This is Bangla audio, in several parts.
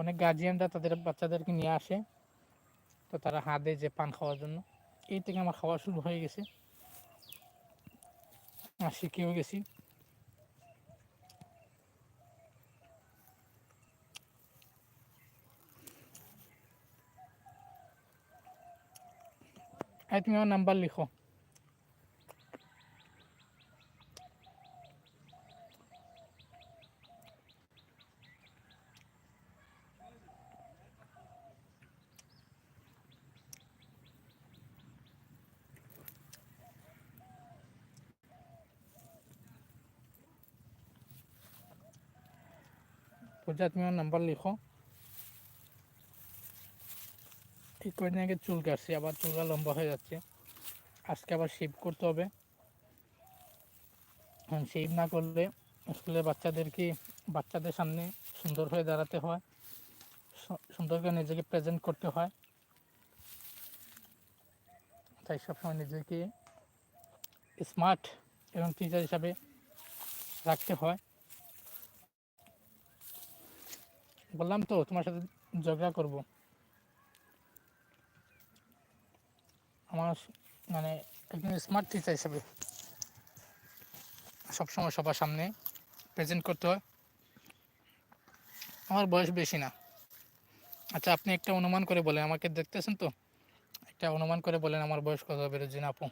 অনেক গার্জিয়ানরা তাদের বাচ্চাদেরকে নিয়ে আসে। তো তারা হাতে যে পান খাওয়ার জন্য। এই থেকে আমার খাওয়া শুরু হয়ে গেছে। আর শিখেও গেছি। তুমি আমার নাম্বার লিখো। আমার নাম্বার লিখো। এই কয়েকদিন আগে চুল কাটছি, আবার চুলটা লম্বা হয়ে যাচ্ছে। আজকে আবার শেভ করতে হবে। শেভ না করলে স্কুলের বাচ্চাদেরকে বাচ্চাদের সামনে সুন্দর হয়ে দাঁড়াতে হয়? সুন্দর করে নিজেকে প্রেজেন্ট করতে হয়। তাই সবসময় নিজেকে স্মার্ট এবং টিচার হিসাবে রাখতে হয়। বললাম তো, তোমার সাথে ঝগড়া করব। আমার মানে একজন স্মার্ট টিচার হিসেবে সবসময় সবার সামনে প্রেজেন্ট করতে হয়। আমার বয়স বেশি না। আচ্ছা আপনি একটা অনুমান করে বলেন, আমাকে দেখতেছেন তো? একটা অনুমান করে বলেন আমার বয়স কত হবে, রোজিনা আপু?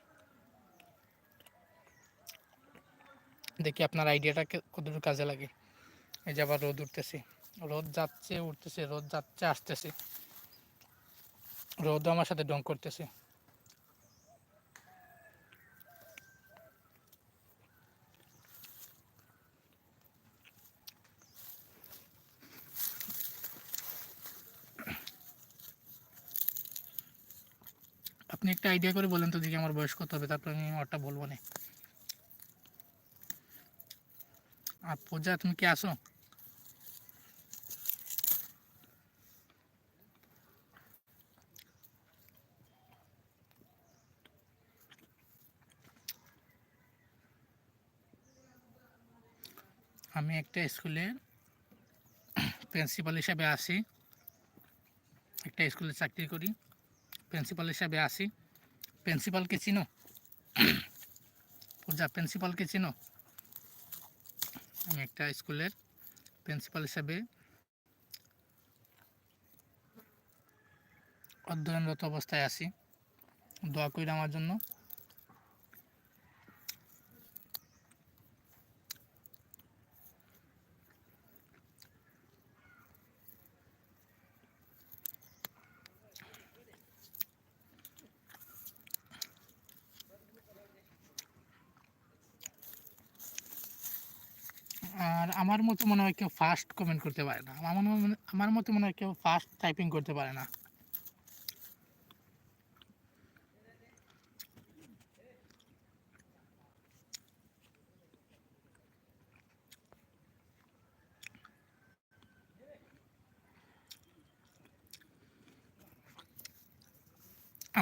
দেখি আপনার আইডিয়াটা কতটুকু কাজে লাগে। এই যে আবার রোদ উঠতেছে। রোদ যাচ্ছে, উঠতেছে, রোদ যাচ্ছে, আসতেছে। রোদ আমার সাথে ডং করতেছে। আপনি একটা আইডিয়া করে বলেন তো দেখি আমার বয়স কত হবে, তারপর আমি আমারটা বলব না। আর পূজা, তুমি কি আসো আমি একটা স্কুলের প্রিন্সিপাল হিসাবে আসি। একটা স্কুলে চাকরি করি। প্রিন্সিপাল হিসাবে আসি। প্রিন্সিপালকে চিনো? পূজা, প্রিন্সিপালকে চিনো? আমি একটা স্কুলের প্রিন্সিপাল হিসাবে অধ্যয়নরত অবস্থায় আছি দোয়া করি আমার জন্য। আর আমার মতো মনে হয় কেউ ফাস্ট কমেন্ট করতে পারে না। আমার আমার মতো মনে হয় কেউ ফাস্ট টাইপিং করতে পারে না।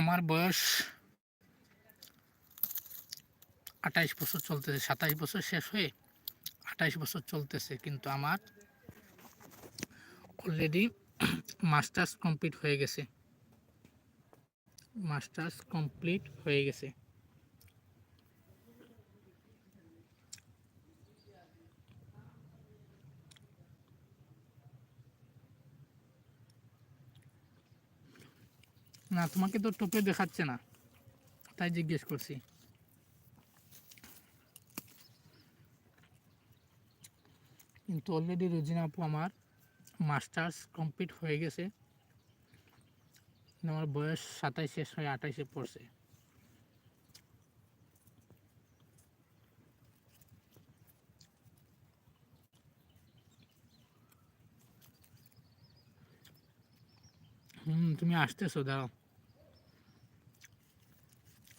আমার বয়স আঠাইশ বছর চলতেছে, সাতাইশ বছর শেষ হয়ে আঠাইশ বছর চলতেছে, কিন্তু আমার অলরেডি মাস্টার্স কমপ্লিট হয়ে গেছে। মাস্টার্স কমপ্লিট হয়ে গেছে। না, তোমাকে তো টোপে দেখাচ্ছে না, তাই জিজ্ঞেস করছি। কিন্তু অলরেডি রোজিনা আপু আমার মাস্টার্স কমপ্লিট হয়ে গেছে। আমার বয়স সাতাইশ শেষ হয়ে আঠাইশে পড়ছে। হুম, তুমি আসতেছো, দাঁড়াও।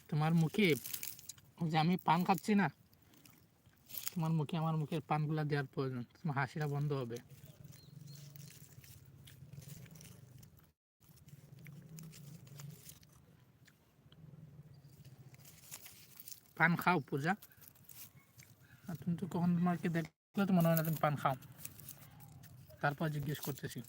তোমার মুখে যে আমি পান খাচ্ছি না তোমার মুখে, আমার মুখের পানগুলা দেওয়ার প্রয়োজন। তোমার হাসিটা বন্ধ হবে। পান খাও পূজা। তুমি তো কখন তোমাকে দেখলে তো মনে হয় না তুমি পান খাও। তারপর জিজ্ঞেস করতেছি।